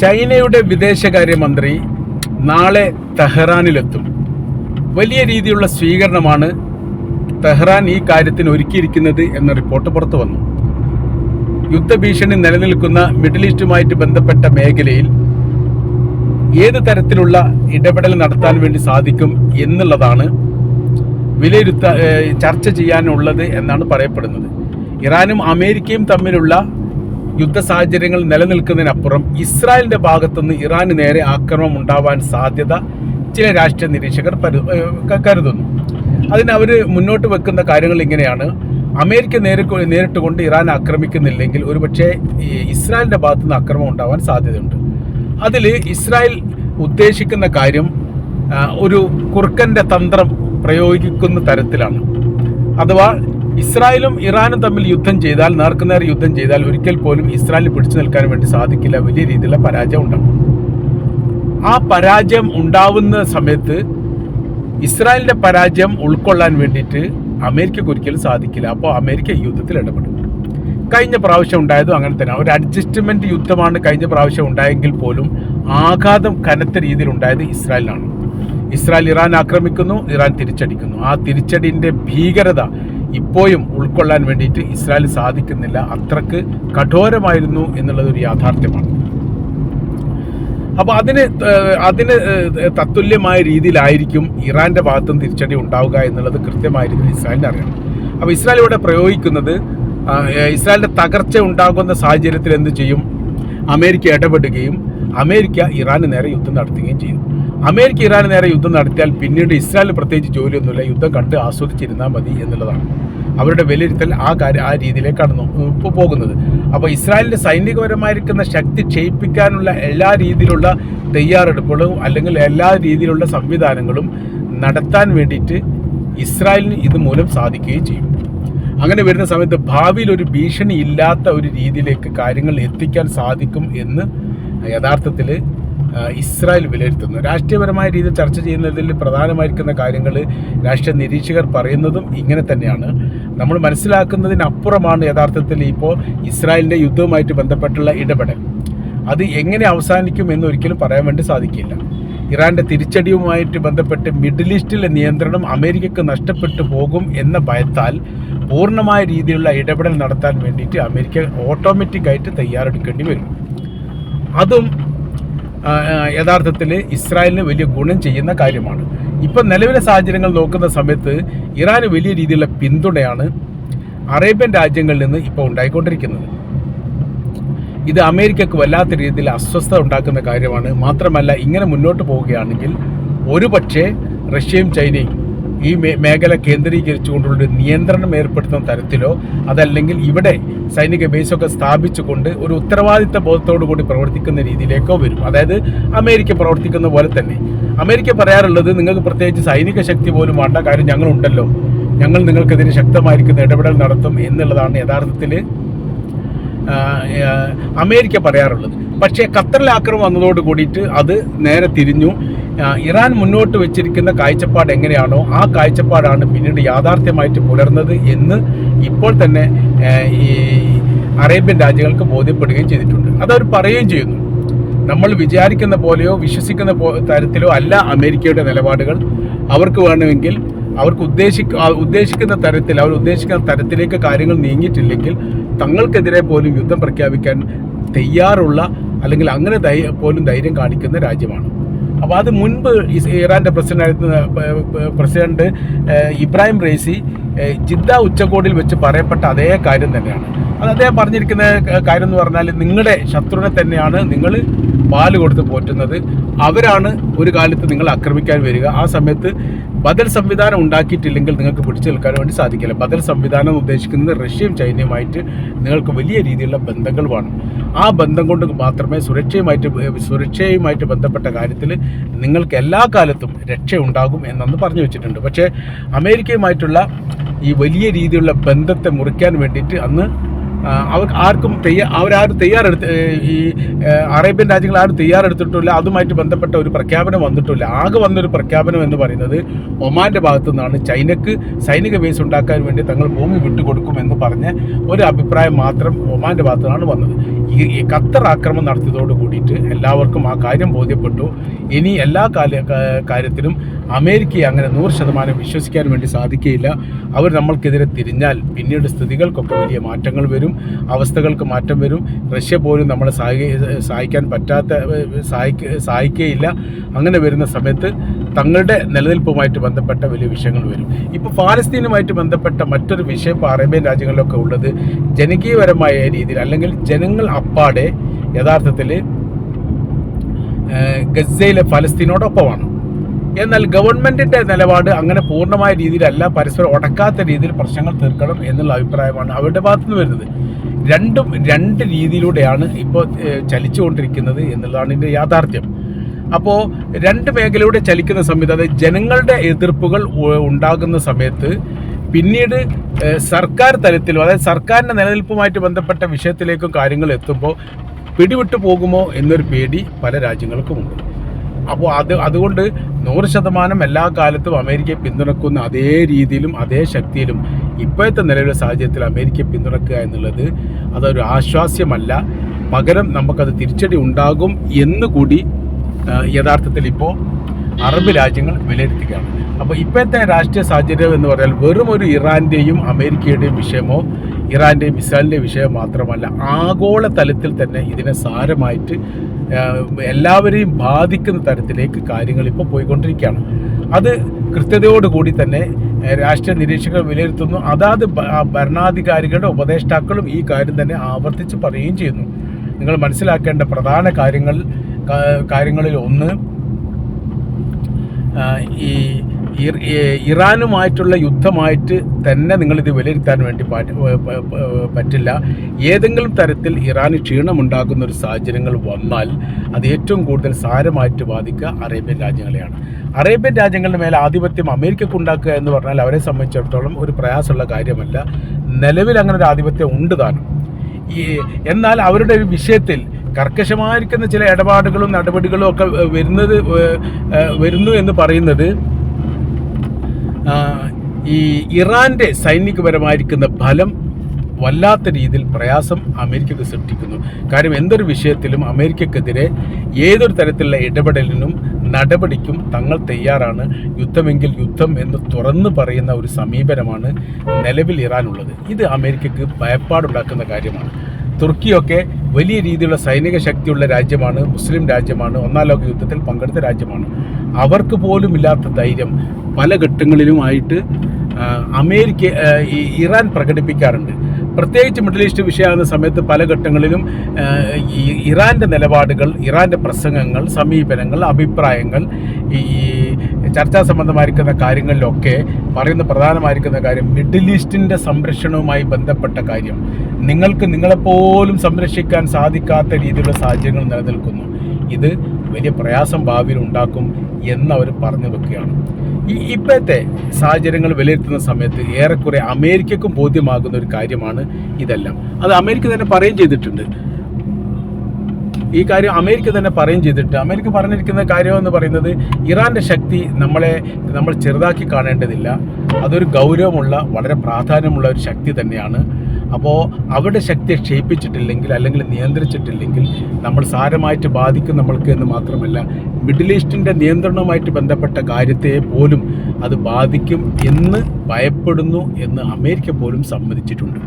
ചൈനയുടെ വിദേശകാര്യമന്ത്രി നാളെ തെഹ്റാനിലെത്തും. വലിയ രീതിയിലുള്ള സ്വീകരണമാണ് തെഹ്റാൻ ഈ കാര്യത്തിന് ഒരുക്കിയിരിക്കുന്നത് എന്ന റിപ്പോർട്ട് പുറത്തു വന്നു. യുദ്ധഭീഷണി നിലനിൽക്കുന്ന മിഡിൽ ഈസ്റ്റുമായിട്ട് ബന്ധപ്പെട്ട മേഖലയിൽ ഏത് തരത്തിലുള്ള ഇടപെടൽ നടത്താൻ വേണ്ടി സാധിക്കും എന്നുള്ളതാണ് വിലയിരുത്ത ചർച്ച ചെയ്യാനുള്ളത് എന്നാണ് പറയപ്പെടുന്നത്. ഇറാനും അമേരിക്കയും തമ്മിലുള്ള യുദ്ധ സാഹചര്യങ്ങൾ നിലനിൽക്കുന്നതിനപ്പുറം ഇസ്രായേലിന്റെ ഭാഗത്തുനിന്ന് ഇറാന് നേരെ ആക്രമണം ഉണ്ടാവാൻ സാധ്യത ചില രാഷ്ട്രീയ നിരീക്ഷകർ കരുതുന്നു. അതിന് അവർ മുന്നോട്ട് വെക്കുന്ന കാര്യങ്ങൾ ഇങ്ങനെയാണ്. അമേരിക്ക നേരി നേരിട്ട് കൊണ്ട് ഇറാൻ ആക്രമിക്കുന്നില്ലെങ്കിൽ ഒരുപക്ഷെ ഇസ്രായേലിന്റെ ഭാഗത്തുനിന്ന് ആക്രമണം ഉണ്ടാവാൻ സാധ്യതയുണ്ട്. അതിൽ ഇസ്രായേൽ ഉദ്ദേശിക്കുന്ന കാര്യം ഒരു കുർക്കന്റെ തന്ത്രം പ്രയോഗിക്കുന്ന തരത്തിലാണ്. അഥവാ ഇസ്രായേലും ഇറാനും തമ്മിൽ യുദ്ധം ചെയ്താൽ നേർക്കുനേർ യുദ്ധം ചെയ്താൽ ഒരിക്കൽ പോലും ഇസ്രായേലിന് പിടിച്ചു നിൽക്കാൻ വേണ്ടി സാധിക്കില്ല. വലിയ രീതിയിലുള്ള പരാജയം ഉണ്ടാകും ആ പരാജയം ഉണ്ടാവുന്ന സമയത്ത് ഇസ്രായേലിന്റെ പരാജയം ഉൾക്കൊള്ളാൻ വേണ്ടിയിട്ട് അമേരിക്കക്ക് ഒരിക്കലും സാധിക്കില്ല. അപ്പോൾ അമേരിക്ക യുദ്ധത്തിൽ ഇടപെടും കഴിഞ്ഞ പ്രാവശ്യം ഉണ്ടായതും അങ്ങനെ തന്നെ. ഒരു അഡ്ജസ്റ്റ്മെന്റ് യുദ്ധമാണ് കഴിഞ്ഞ പ്രാവശ്യം ഉണ്ടായെങ്കിൽ പോലും ആഘാതം കനത്ത രീതിയിൽ ഉണ്ടായത് ഇസ്രായേലിനാണ്. ഇസ്രായേൽ ഇറാൻ ആക്രമിക്കുന്നു ഇറാൻ തിരിച്ചടിക്കുന്നു. ആ തിരിച്ചടിന്റെ ഭീകരത ഇപ്പോഴും ഉൾക്കൊള്ളാൻ വേണ്ടിയിട്ട് ഇസ്രായേൽ സാധിക്കുന്നില്ല. അത്രയ്ക്ക് കഠോരമായിരുന്നു എന്നുള്ളത് ഒരു യാഥാർത്ഥ്യമാണ്. അപ്പോൾ അതിന് അതിന് തത്തുല്യമായ രീതിയിലായിരിക്കും ഇറാന്റെ ഭാഗത്തും തിരിച്ചടി ഉണ്ടാവുക എന്നുള്ളത് കൃത്യമായ രീതിയിൽ ഇസ്രായേലിന് അറിയാം അപ്പോൾ ഇസ്രായേൽ ഇവിടെ പ്രയോഗിക്കുന്നത് ഇസ്രായേലിന്റെ ഇസ്രായേലിന്റെ തകർച്ച ഉണ്ടാകുന്ന സാഹചര്യത്തിൽ എന്ത് ചെയ്യും? അമേരിക്ക ഇടപെടുകയും അമേരിക്ക ഇറാന് നേരെ യുദ്ധം നടത്തുകയും ചെയ്യും. അമേരിക്ക ഇറാന് നേരെ യുദ്ധം നടത്തിയാൽ പിന്നീട് ഇസ്രായേൽ പ്രത്യേകിച്ച് ജോലിയൊന്നുമില്ല. യുദ്ധം കണ്ട് ആസ്വദിച്ചിരുന്നാൽ മതി എന്നുള്ളതാണ്. അവരുടെ വിലയിരുത്തൽ ആ കാര്യം ആ രീതിയിലേക്കാണ് ഇപ്പോൾ പോകുന്നത്. അപ്പോൾ ഇസ്രായേലിന്റെ സൈനികപരമായിരിക്കുന്ന ശക്തി ക്ഷയിപ്പിക്കാനുള്ള എല്ലാ രീതിയിലുള്ള തയ്യാറെടുപ്പുകളും അല്ലെങ്കിൽ എല്ലാ രീതിയിലുള്ള സംവിധാനങ്ങളും നടത്താൻ വേണ്ടിയിട്ട് ഇസ്രായേലിന് ഇതുമൂലം സാധിക്കുകയും ചെയ്യും. അങ്ങനെ വരുന്ന സമയത്ത് ഭാവിയിൽ ഒരു ഭീഷണി ഇല്ലാത്ത ഒരു രീതിയിലേക്ക് കാര്യങ്ങൾ എത്തിക്കാൻ സാധിക്കും എന്ന് യഥാർത്ഥത്തിൽ ഇസ്രായേൽ വിലയിരുത്തുന്നു. രാഷ്ട്രീയപരമായ രീതിയിൽ ചർച്ച ചെയ്യുന്നതിൽ പ്രധാനമായിരിക്കുന്ന കാര്യങ്ങൾ രാഷ്ട്രീയ നിരീക്ഷകർ പറയുന്നതും ഇങ്ങനെ തന്നെയാണ്. നമ്മൾ മനസ്സിലാക്കുന്നതിനപ്പുറമാണ് യഥാർത്ഥത്തിൽ ഇപ്പോൾ ഇസ്രായേലിന്റെ യുദ്ധവുമായിട്ട് ബന്ധപ്പെട്ടുള്ള ഇടപെടൽ. അത് എങ്ങനെ അവസാനിക്കും എന്ന് ഒരിക്കലും പറയാൻ വേണ്ടി സാധിക്കില്ല. ഇറാന്റെ തിരിച്ചടിയുമായിട്ട് ബന്ധപ്പെട്ട് മിഡിൽ ഈസ്റ്റിലെ നിയന്ത്രണം അമേരിക്കക്ക് നഷ്ടപ്പെട്ടു പോകും എന്ന ഭയത്താൽ പൂർണമായ രീതിയിലുള്ള ഇടപെടൽ നടത്താൻ വേണ്ടിയിട്ട് അമേരിക്ക ഓട്ടോമാറ്റിക്കായിട്ട് തയ്യാറെടുക്കേണ്ടി വരും. അതും യഥാർത്ഥത്തിൽ ഇസ്രായേലിന് വലിയ ഗുണം ചെയ്യുന്ന കാര്യമാണ്. ഇപ്പം നിലവിലെ സാഹചര്യങ്ങൾ നോക്കുന്ന സമയത്ത് ഇറാന് വലിയ രീതിയിലുള്ള പിന്തുണയാണ് അറേബ്യൻ രാജ്യങ്ങളിൽ നിന്ന് ഇപ്പോൾ ഉണ്ടായിക്കൊണ്ടിരിക്കുന്നത്. ഇത് അമേരിക്കക്ക് വല്ലാത്ത രീതിയിൽ അസ്വസ്ഥത ഉണ്ടാക്കുന്ന കാര്യമാണ്. മാത്രമല്ല ഇങ്ങനെ മുന്നോട്ട് പോവുകയാണെങ്കിൽ ഒരുപക്ഷെ റഷ്യയും ചൈനയും ഈ മേഖല കേന്ദ്രീകരിച്ചുകൊണ്ടുള്ള നിയന്ത്രണം ഏർപ്പെടുത്തുന്ന തരത്തിലോ അതല്ലെങ്കിൽ ഇവിടെ സൈനിക ബേസൊക്കെ സ്ഥാപിച്ചുകൊണ്ട് ഒരു ഉത്തരവാദിത്ത ബോധത്തോടു കൂടി പ്രവർത്തിക്കുന്ന രീതിയിലേക്കോ വരും. അതായത് അമേരിക്ക പ്രവർത്തിക്കുന്ന പോലെ തന്നെ. അമേരിക്ക പറയാറുള്ളത് നിങ്ങൾക്ക് പ്രത്യേകിച്ച് സൈനിക ശക്തി പോലും വേണ്ട കാര്യം ഞങ്ങളുണ്ടല്ലോ. ഞങ്ങൾ നിങ്ങൾക്കെതിരെ ശക്തമായിരിക്കുന്ന ഇടപെടൽ നടത്തും എന്നുള്ളതാണ് യഥാർത്ഥത്തിൽ അമേരിക്ക പറയാറുള്ളത്. പക്ഷേ ഖത്തറിലെ ആക്രമം വന്നതോട് കൂടിയിട്ട് അത് നേരെ തിരിഞ്ഞു. ഇറാൻ മുന്നോട്ട് വെച്ചിരിക്കുന്ന കാഴ്ചപ്പാട് എങ്ങനെയാണോ ആ കാഴ്ചപ്പാടാണ് പിന്നീട് യാഥാർത്ഥ്യമായിട്ട് പുലർന്നത് എന്ന് ഇപ്പോൾ തന്നെ ഈ അറേബ്യൻ രാജ്യങ്ങൾക്ക് ബോധ്യപ്പെടുകയും ചെയ്തിട്ടുണ്ട്. അതവർ പറയുകയും ചെയ്യുന്നു. നമ്മൾ വിചാരിക്കുന്ന പോലെയോ വിശ്വസിക്കുന്ന തരത്തിലോ അല്ല അമേരിക്കയുടെ നിലപാടുകൾ. അവർക്ക് വേണമെങ്കിൽ അവർക്ക് ഉദ്ദേശിക്ക ഉദ്ദേശിക്കുന്ന തരത്തിൽ അവർ ഉദ്ദേശിക്കുന്ന തരത്തിലേക്ക് കാര്യങ്ങൾ നീങ്ങിയിട്ടില്ലെങ്കിൽ തങ്ങൾക്കെതിരെ പോലും യുദ്ധം പ്രഖ്യാപിക്കാൻ തയ്യാറുള്ള അല്ലെങ്കിൽ അങ്ങനെ പോലും ധൈര്യം കാണിക്കുന്ന രാജ്യമാണ്. അപ്പോൾ അത് മുൻപ് ഇറാന്റെ പ്രസിഡന്റായിരുന്ന president president Ibrahim Raisi Jeddah ഉച്ചകോടിയിൽ വെച്ച് പറയപ്പെട്ട അതേ കാര്യം തന്നെയാണ്. അത് അദ്ദേഹം പറഞ്ഞിരിക്കുന്ന കാര്യം എന്ന് പറഞ്ഞാൽ നിങ്ങളുടെ ശത്രുവിനെ തന്നെയാണ് നിങ്ങൾ പാൽ കൊടുത്ത് പോറ്റുന്നത് അവരാണ് ഒരു കാലത്ത് നിങ്ങൾ ആക്രമിക്കാൻ വരിക. ആ സമയത്ത് ബദൽ സംവിധാനം ഉണ്ടാക്കിയിട്ടില്ലെങ്കിൽ നിങ്ങൾക്ക് പിടിച്ചു നിൽക്കാൻ വേണ്ടി സാധിക്കില്ല. ബദൽ സംവിധാനം ഉദ്ദേശിക്കുന്നത് റഷ്യയും ചൈനയുമായിട്ട് നിങ്ങൾക്ക് വലിയ രീതിയിലുള്ള ബന്ധങ്ങൾ വേണം ആ ബന്ധം കൊണ്ട് മാത്രമേ സുരക്ഷയുമായിട്ട് സുരക്ഷയുമായിട്ട് ബന്ധപ്പെട്ട കാര്യത്തിൽ നിങ്ങൾക്ക് എല്ലാ കാലത്തും രക്ഷയുണ്ടാകും എന്നന്ന് പറഞ്ഞു വെച്ചിട്ടുണ്ട്. പക്ഷേ അമേരിക്കയുമായിട്ടുള്ള ഈ വലിയ രീതിയിലുള്ള ബന്ധത്തെ മുറിക്കാൻ വേണ്ടിയിട്ട് അന്ന് അവർ ആർക്കും തയ്യാ അവരാരും തയ്യാറെടുത്ത് ഈ അറേബ്യൻ രാജ്യങ്ങൾ ആരും തയ്യാറെടുത്തിട്ടില്ല. അതുമായിട്ട് ബന്ധപ്പെട്ട ഒരു പ്രഖ്യാപനം വന്നിട്ടില്ല. ആകെ വന്നൊരു പ്രഖ്യാപനം എന്ന് പറയുന്നത് ഒമാന്റെ ഭാഗത്തു നിന്നാണ്. ചൈനക്ക് സൈനിക ബേസ് ഉണ്ടാക്കാൻ വേണ്ടി തങ്ങൾ ഭൂമി വിട്ടുകൊടുക്കും എന്ന് പറഞ്ഞ ഒരു അഭിപ്രായം മാത്രം ഒമാന്റെ ഭാഗത്തു നിന്നാണ് വന്നത്. ഈ ഖത്തർ ആക്രമണം നടത്തിയതോട് കൂടിയിട്ട് എല്ലാവർക്കും ആ കാര്യം ബോധ്യപ്പെട്ടു. ഇനി എല്ലാ കാര്യത്തിലും അമേരിക്കയെ അങ്ങനെ നൂറ് ശതമാനം വിശ്വസിക്കാൻ വേണ്ടി സാധിക്കുകയില്ല. അവർ നമ്മൾക്കെതിരെ തിരിഞ്ഞാൽ പിന്നീട് സ്ഥിതികൾക്കൊക്കെ വലിയ മാറ്റങ്ങൾ വരും. അവസ്ഥകൾക്ക് മാറ്റം വരും. റഷ്യ പോലും നമ്മളെ സഹായി സഹായിക്കാൻ പറ്റാത്ത സഹായിക്ക സഹായിക്കുകയില്ല അങ്ങനെ വരുന്ന സമയത്ത് തങ്ങളുടെ നിലനിൽപ്പുമായിട്ട് ബന്ധപ്പെട്ട വലിയ വിഷയങ്ങൾ വരും. ഇപ്പോൾ ഫാലസ്തീനുമായിട്ട് ബന്ധപ്പെട്ട മറ്റൊരു വിഷയം ഇപ്പോൾ അറേബ്യൻ രാജ്യങ്ങളിലൊക്കെ ഉള്ളത് ജനകീയപരമായ രീതിയിൽ അല്ലെങ്കിൽ ജനങ്ങൾ അപ്പാടെ യഥാർത്ഥത്തിൽ ഗസയിലെ ഫലസ്തീനോടൊപ്പമാണ്. എന്നാൽ ഗവൺമെന്റിന്റെ നിലപാട് അങ്ങനെ പൂർണമായ രീതിയിലല്ല പരസ്പരം ഉടക്കാത്ത രീതിയിൽ പ്രശ്നങ്ങൾ തീർക്കണം എന്നുള്ള അഭിപ്രായമാണ് അവരുടെ ഭാഗത്തു നിന്ന് വരുന്നത്. രണ്ടും രണ്ട് രീതിയിലൂടെയാണ് ഇപ്പോൾ ചലിച്ചുകൊണ്ടിരിക്കുന്നത് എന്നുള്ളതാണ് ഇതിന്റെ യാഥാർത്ഥ്യം. അപ്പോൾ രണ്ട് മേഖലയുടെ ചലിക്കുന്ന സമയത്ത് അതായത് ജനങ്ങളുടെ എതിർപ്പുകൾ ഉണ്ടാകുന്ന സമയത്ത് പിന്നീട് സർക്കാർ തലത്തിലും അതായത് സർക്കാരിന്റെ നിലനിൽപ്പുമായിട്ട് ബന്ധപ്പെട്ട വിഷയത്തിലേക്കും കാര്യങ്ങൾ എത്തുമ്പോൾ പിടിവിട്ടു പോകുമോ എന്നൊരു പേടി പല രാജ്യങ്ങൾക്കുമുണ്ട് അപ്പോൾ അത് അതുകൊണ്ട് നൂറ് ശതമാനം എല്ലാ കാലത്തും അമേരിക്കയെ പിന്തുണക്കുന്ന അതേ രീതിയിലും അതേ ശക്തിയിലും ഇപ്പോഴത്തെ നിലവിലെ സാഹചര്യത്തിൽ അമേരിക്കയെ പിന്തുണക്കുക എന്നുള്ളത് അതൊരു ആശ്വാസ്യമല്ല. പകരം നമുക്കത് തിരിച്ചടി ഉണ്ടാകും എന്നുകൂടി യഥാർത്ഥത്തിൽ ഇപ്പോൾ അറബ് രാജ്യങ്ങൾ വിലയിരുത്തുകയാണ്. അപ്പോൾ ഇപ്പോഴത്തെ രാഷ്ട്രീയ സാഹചര്യം എന്ന് പറഞ്ഞാൽ വെറും ഒരു ഇറാന്റെയും അമേരിക്കയുടെയും വിഷയമോ ഇറാന്റെയും ഇസ്രായേലിന്റെയും വിഷയം മാത്രമല്ല ആഗോള തലത്തിൽ തന്നെ ഇതിനെ സാരമായിട്ട് എല്ലാവരെയും ബാധിക്കുന്ന തരത്തിലേക്ക് കാര്യങ്ങൾ ഇപ്പോൾ പോയിക്കൊണ്ടിരിക്കുകയാണ്. അത് കൃത്യതയോടുകൂടി തന്നെ രാഷ്ട്രീയ നിരീക്ഷകർ വിലയിരുത്തുന്നു. അതാത് ഭരണാധികാരികളുടെ ഉപദേഷ്ടാക്കളും ഈ കാര്യം തന്നെ ആവർത്തിച്ച് പറയുകയും ചെയ്യുന്നു. നിങ്ങൾ മനസ്സിലാക്കേണ്ട പ്രധാന കാര്യങ്ങൾ കാര്യങ്ങളിൽ ഒന്ന് ഈ- ഇറാനുമായിട്ടുള്ള യുദ്ധമായിട്ട് തന്നെ നിങ്ങളിത് വിലയിരുത്താൻ വേണ്ടി പറ്റില്ല. ഏതെങ്കിലും തരത്തിൽ ഇറാന് ക്ഷീണമുണ്ടാകുന്ന ഒരു സാഹചര്യങ്ങൾ വന്നാൽ അത് ഏറ്റവും കൂടുതൽ സാരമായിട്ട് ബാധിക്കുക അറേബ്യൻ രാജ്യങ്ങളെയാണ്. അറേബ്യൻ രാജ്യങ്ങളുടെ മേലെ ആധിപത്യം അമേരിക്കക്ക് ഉണ്ടാക്കുക എന്ന് പറഞ്ഞാൽ അവരെ സംബന്ധിച്ചിടത്തോളം ഒരു പ്രയാസമുള്ള കാര്യമല്ല. നിലവിൽ അങ്ങനെ ഒരു ആധിപത്യം ഉണ്ട് താനും. ഈ എന്നാൽ അവരുടെ ഒരു വിഷയത്തിൽ കർക്കശമായിരിക്കുന്ന ചില ഇടപാടുകളും നടപടികളും ഒക്കെ വരുന്നത് വരുന്നു എന്ന് പറയുന്നത് ഈ ഇറാന്റെ സൈനികപരമായിരിക്കുന്ന ഫലം വല്ലാത്ത രീതിയിൽ പ്രയാസം അമേരിക്കക്ക് സൃഷ്ടിക്കുന്നു. കാര്യം എന്തൊരു വിഷയത്തിലും അമേരിക്കക്കെതിരെ ഏതൊരു തരത്തിലുള്ള ഇടപെടലിനും നടപടിക്കും തങ്ങൾ തയ്യാറാണ്. യുദ്ധമെങ്കിൽ യുദ്ധം എന്ന് തുറന്നു പറയുന്ന ഒരു സമീപനമാണ് നിലവിൽ ഇറാനുള്ളത്. ഇത് അമേരിക്കക്ക് ഭയപ്പാടുണ്ടാക്കുന്ന കാര്യമാണ്. തുർക്കിയൊക്കെ വലിയ രീതിയിലുള്ള സൈനിക ശക്തിയുള്ള രാജ്യമാണ് മുസ്ലിം രാജ്യമാണ് ഒന്നാം ലോക യുദ്ധത്തിൽ പങ്കെടുത്ത രാജ്യമാണ്. അവർക്ക് പോലും ഇല്ലാത്ത ധൈര്യം പല ഘട്ടങ്ങളിലുമായിട്ട് അമേരിക്ക ഇറാൻ പ്രകടിപ്പിക്കാറുണ്ട്. പ്രത്യേകിച്ച് മിഡിൽ ഈസ്റ്റ് വിഷയമാകുന്ന സമയത്ത് പല ഘട്ടങ്ങളിലും ഈ ഇറാന്റെ നിലപാടുകൾ ഇറാന്റെ പ്രസംഗങ്ങൾ സമീപനങ്ങൾ അഭിപ്രായങ്ങൾ ഈ ചർച്ചാ സംബന്ധമായിരിക്കുന്ന കാര്യങ്ങളിലൊക്കെ പറയുന്ന പ്രധാനമായിരിക്കുന്ന കാര്യം മിഡിൽ ഈസ്റ്റിന്റെ സംരക്ഷണവുമായി ബന്ധപ്പെട്ട കാര്യം. നിങ്ങൾക്ക് നിങ്ങളെപ്പോലും സംരക്ഷിക്കാൻ സാധിക്കാത്ത രീതിയിലുള്ള സാഹചര്യങ്ങൾ നിലനിൽക്കുന്നു. ഇത് വലിയ പ്രയാസം ഭാവിയിൽ ഉണ്ടാക്കും എന്നവർ വെക്കുകയാണ്. ഈ ഇപ്പോഴത്തെ സാഹചര്യങ്ങൾ വിലയിരുത്തുന്ന സമയത്ത് ഏറെക്കുറെ അമേരിക്കക്കും ബോധ്യമാകുന്ന ഒരു കാര്യമാണ് ഇതെല്ലാം. അത് അമേരിക്ക തന്നെ പറയുകയും ചെയ്തിട്ടുണ്ട്. ഈ കാര്യം അമേരിക്ക തന്നെ പറയുകയും ചെയ്തിട്ട് അമേരിക്ക പറഞ്ഞിരിക്കുന്ന കാര്യം എന്ന് പറയുന്നത് ഇറാന്റെ ശക്തി നമ്മളെ നമ്മൾ ചെറുതാക്കി കാണേണ്ടതില്ല. അതൊരു ഗൗരവമുള്ള വളരെ പ്രാധാന്യമുള്ള ഒരു ശക്തി തന്നെയാണ്. അപ്പോൾ അവരുടെ ശക്തി ക്ഷയിപ്പിച്ചിട്ടില്ലെങ്കിൽ അല്ലെങ്കിൽ നിയന്ത്രിച്ചിട്ടില്ലെങ്കിൽ നമ്മൾ സാരമായിട്ട് ബാധിക്കും നമ്മൾക്ക് എന്ന് മാത്രമല്ല മിഡിൽ ഈസ്റ്റിന്റെ നിയന്ത്രണവുമായിട്ട് ബന്ധപ്പെട്ട കാര്യത്തെ പോലും അത് ബാധിക്കും എന്ന് ഭയപ്പെടുന്നു എന്ന് അമേരിക്ക പോലും സമ്മതിച്ചിട്ടുണ്ട്.